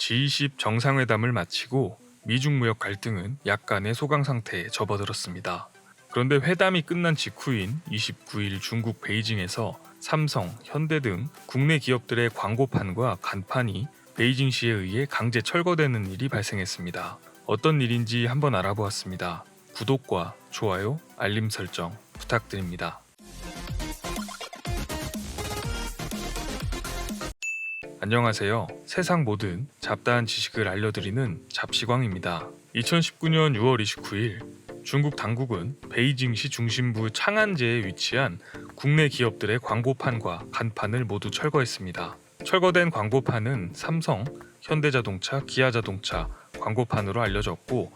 G20 정상회담을 마치고 미중 무역 갈등은 약간의 소강 상태에 접어들었습니다. 그런데 회담이 끝난 직후인 29일 중국 베이징에서 삼성, 현대 등 국내 기업들의 광고판과 간판이 베이징시에 의해 강제 철거되는 일이 발생했습니다. 어떤 일인지 한번 알아보았습니다. 구독과 좋아요, 알림 설정 부탁드립니다. 안녕하세요. 세상 모든 잡다한 지식을 알려드리는 잡시광입니다. 2019년 6월 29일 중국 당국은 베이징시 중심부 창안제에 위치한 국내 기업들의 광고판과 간판을 모두 철거했습니다. 철거된 광고판은 삼성, 현대자동차, 기아자동차 광고판으로 알려졌고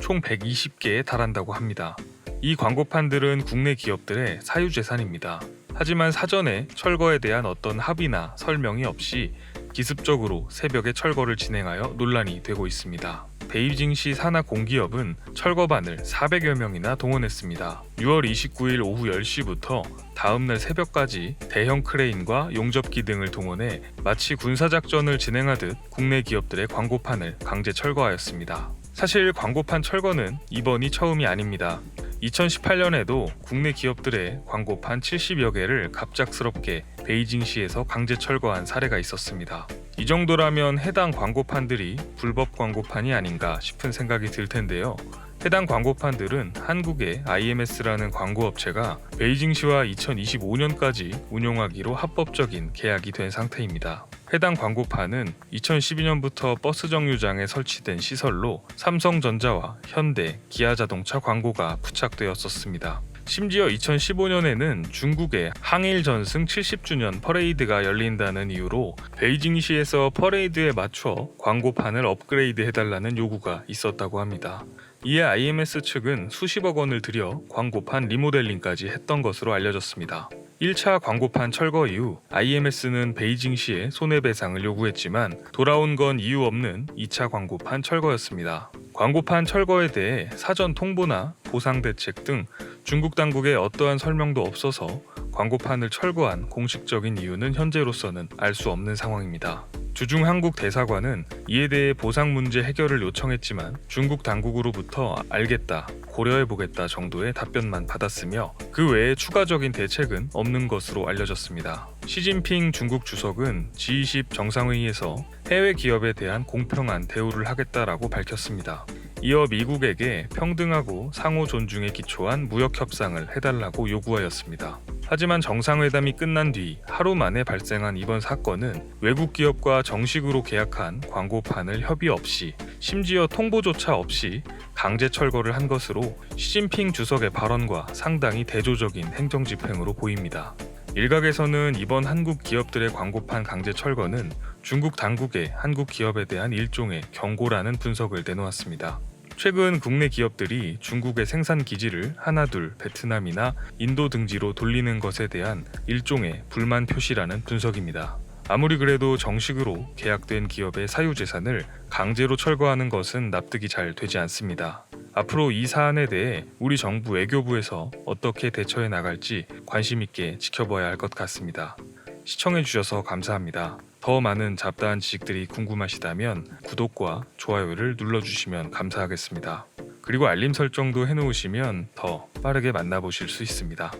총 120개에 달한다고 합니다. 이 광고판들은 국내 기업들의 사유재산입니다. 하지만 사전에 철거에 대한 어떤 합의나 설명이 없이 기습적으로 새벽에 철거를 진행하여 논란이 되고 있습니다. 베이징시 산하 공기업은 철거반을 400여 명이나 동원했습니다. 6월 29일 오후 10시부터 다음날 새벽까지 대형 크레인과 용접기 등을 동원해 마치 군사작전을 진행하듯 국내 기업들의 광고판을 강제 철거하였습니다. 사실 광고판 철거는 이번이 처음이 아닙니다. 2018년에도 국내 기업들의 광고판 70여 개를 갑작스럽게 베이징시에서 강제 철거한 사례가 있었습니다. 이 정도라면 해당 광고판들이 불법 광고판이 아닌가 싶은 생각이 들 텐데요. 해당 광고판들은 한국의 IMS라는 광고업체가 베이징시와 2025년까지 운용하기로 합법적인 계약이 된 상태입니다. 해당 광고판은 2012년부터 버스 정류장에 설치된 시설로 삼성전자와 현대, 기아자동차 광고가 부착되었었습니다. 심지어 2015년에는 중국의 항일 전승 70주년 퍼레이드가 열린다는 이유로 베이징시에서 퍼레이드에 맞춰 광고판을 업그레이드 해달라는 요구가 있었다고 합니다. 이에 IMS 측은 수십억 원을 들여 광고판 리모델링까지 했던 것으로 알려졌습니다. 1차 광고판 철거 이후 IMS는 베이징시에 손해배상을 요구했지만 돌아온 건 이유 없는 2차 광고판 철거였습니다. 광고판 철거에 대해 사전 통보나 보상 대책 등 중국 당국의 어떠한 설명도 없어서 광고판을 철거한 공식적인 이유는 현재로서는 알 수 없는 상황입니다. 주중 한국 대사관은 이에 대해 보상 문제 해결을 요청했지만 중국 당국으로부터 알겠다, 고려해보겠다 정도의 답변만 받았으며 그 외에 추가적인 대책은 없는 것으로 알려졌습니다. 시진핑 중국 주석은 G20 정상회의에서 해외 기업에 대한 공평한 대우를 하겠다라고 밝혔습니다. 이어 미국에게 평등하고 상호 존중에 기초한 무역 협상을 해달라고 요구하였습니다. 하지만 정상회담이 끝난 뒤 하루 만에 발생한 이번 사건은 외국 기업과 정식으로 계약한 광고판을 협의 없이 심지어 통보조차 없이 강제 철거를 한 것으로 시진핑 주석의 발언과 상당히 대조적인 행정 집행으로 보입니다. 일각에서는 이번 한국 기업들의 광고판 강제 철거는 중국 당국의 한국 기업에 대한 일종의 경고라는 분석을 내놓았습니다. 최근 국내 기업들이 중국의 생산 기지를 하나둘 베트남이나 인도 등지로 돌리는 것에 대한 일종의 불만 표시라는 분석입니다. 아무리 그래도 정식으로 계약된 기업의 사유재산을 강제로 철거하는 것은 납득이 잘 되지 않습니다. 앞으로 이 사안에 대해 우리 정부 외교부에서 어떻게 대처해 나갈지 관심 있게 지켜봐야 할 것 같습니다. 시청해 주셔서 감사합니다. 더 많은 잡다한 지식들이 궁금하시다면 구독과 좋아요를 눌러주시면 감사하겠습니다. 그리고 알림 설정도 해놓으시면 더 빠르게 만나보실 수 있습니다.